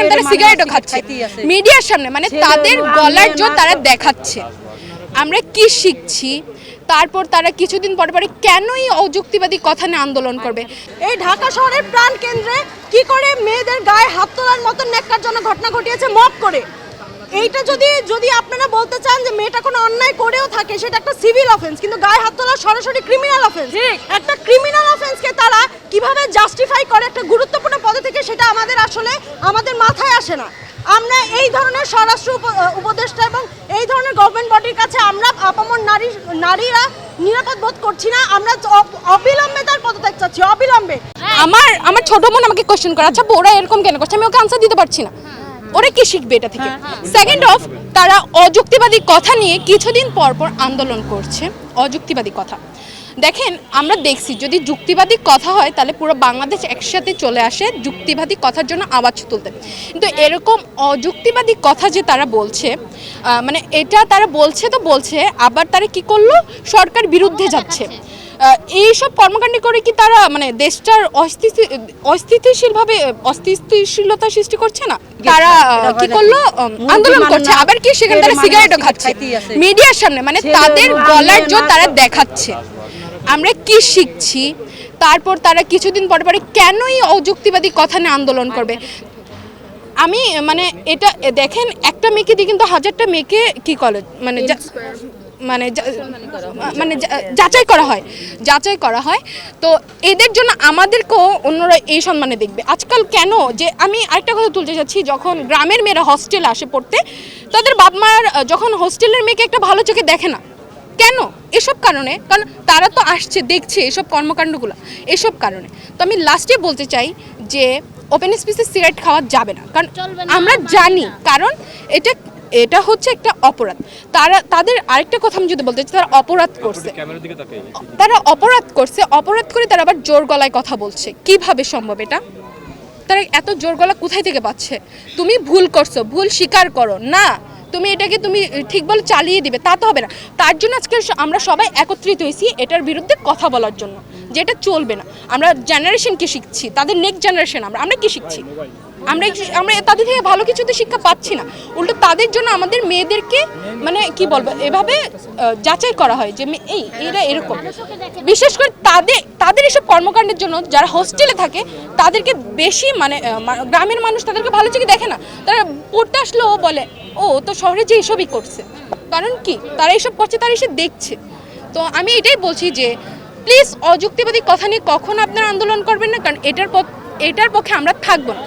এখানে সিগারেটও খাচ্ছে। মিডিয়ার সামনে মানে তাদের গলার জোর তারা দেখাচ্ছে। আমরা কি শিখছি? তারপর তারা কিছুদিন পরে পরে কেনই অযুক্তিবাদী কথা নিয়ে আন্দোলন করবে? এই ঢাকা শহরের প্রাণ কেন্দ্রে কি করে মেয়েদের গায়ে হাত তোলার মতন ন্যাক্কারজনক ঘটনা ঘটিয়েছে মব করে? এইটা যদি যদি আপনারা বলতে চান যে মেয়েটা কোনো অন্যায় করেও থাকে সেটা একটা সিভিল অফেন্স কিন্তু গায়ে হাত তোলা সরাসরি ক্রিমিনাল অফেন্স। একটা ক্রিমিনাল অফেন্সকে তারা কীভাবে জাস্টিফাই করে একটা গুরুত্বপূর্ণ পদে থেকে সেটা আমাদের আসলে আমাদের মাথায় আসে না। আমরা এই ধরনের স্বরাষ্ট্র উপ- উপদেষ্টা এবং এই ধরনের গভর্নমেন্ট বডির কাছে আমরা আপামর নারী নারীরা নিরাপদ বোধ করছি না। আমরা অবিলম্বে তার পদত্যাগ চাচ্ছি অবিলম্বে। আমার আমার ছোট বোন আমাকে কোশ্চেন করে আচ্ছা ওরা এরকম কেন করছে? আমি ওকে আনসার দিতে পারছি না। ওরা কি শিখবে এটা থেকে? সেকেন্ড অফ তারা অযুক্তিবাদী কথা নিয়ে কিছুদিন পর পর আন্দোলন করছে। অযুক্তিবাদী কথা। দেখেন আমরা দেখছি যদি যুক্তিবাদী কথা হয় তাহলে পুরো বাংলাদেশ একসাথে চলে আসে যুক্তিবাদী কথার জন্য আওয়াজ তুলতে। কিন্তু এরকম অযুক্তিবাদী কথা যে তারা বলছে মানে এটা তারা বলছে তো বলছে আবার তারা কি করল? সরকার বিরুদ্ধে যাচ্ছে। এইসব কর্মকাণ্ড করে কি তারা মানে দেশটার অস্থিতি অস্থিতিশীলভাবে অস্থিতিশীলতা সৃষ্টি করছে না? তারা কি করল? আন্দোলন করছে। আবার কি সেখানে তারা সিগারেটও খাচ্ছে? মিডিয়ার সামনে মানে তাদের গলার জোর তারা দেখাচ্ছে। আমরা কি শিখছি? তারপর তারা কিছুদিন পরে পরে কেনই অযুক্তিবাদী কথা নিয়ে আন্দোলন করবে? আমি মানে এটা, দেখেন, একটা মেয়েকে দিয়ে কিন্তু হাজারটা মেয়েকে কি করে মানে মানে মানে যাচাই করা হয়। যাচাই করা হয়। তো এদের জন্য আমাদেরকেও অন্যরা এই সম্মানে দেখবে। আজকাল কেন? যে আমি আরেকটা কথা তুলতে চাচ্ছি, যখন গ্রামের মেয়েরা হস্টেলে আসে পড়তে, তাদের বাপ মার যখন হোস্টেলের মেয়েকে একটা ভালো চোখে দেখে না কেন? এসব কারণে? কারণ তারা তো আসছে দেখছে এসব কর্মকাণ্ডগুলো। এসব কারণে। তো আমি লাস্টে বলতে চাই যে ওপেন স্পেসে সিগারেট খাওয়া যাবে না। কারণ আমরা জানি কারণ এটা এটা হচ্ছে একটা অপরাধ। তারা তাদের আরেকটা কথা আমি যদি বলতে চাই তারা অপরাধ করছে। ক্যামেরার দিকে তাকাই তারা অপরাধ করছে অপরাধ করে তারা আবার জোর গলায় কথা বলছে। কীভাবে সম্ভব এটা? তারা এত জোর গলা কোথায় থেকে পাচ্ছে? তুমি ভুল করছ ভুল স্বীকার করো। না তুমি এটাকে তুমি ঠিক বলে চালিয়ে দিবে, তা তো হবে না। তার জন্য আজকে আমরা সবাই একত্রিত হয়েছি এটার বিরুদ্ধে কথা বলার জন্য যে এটা চলবে না। আমরা জেনারেশনকে শিখছি, তাদের নেক্সট জেনারেশন আমরা আমরা কি শিখছি? আমরা আমরা তাদের থেকে ভালো কিছু তো শিক্ষা পাচ্ছি না। উল্টো তাদের জন্য আমাদের মেয়েদেরকে মানে কি বলব, এভাবে যাচাই করা হয় যে এই, এরা এরকম। বিশেষ করে তাদের তাদের এসব কর্মকাণ্ডের জন্য যারা হোস্টেলে থাকে, তাদেরকে বেশি মানে গ্রামের মানুষ তাদেরকে ভালো চোখে দেখে না। তারা পড়তে আসলেও বলে, ও, তো শহরে যে এসবই করছে। কারণ কি? তারা এসব করছে, তারা এসে দেখছে। তো আমি এটাই বলছি যে প্লিজ অযুক্তিবাদী কথা নিয়ে কখন আপনারা আন্দোলন করবেন না, কারণ এটার এটার পক্ষে আমরা থাকব না।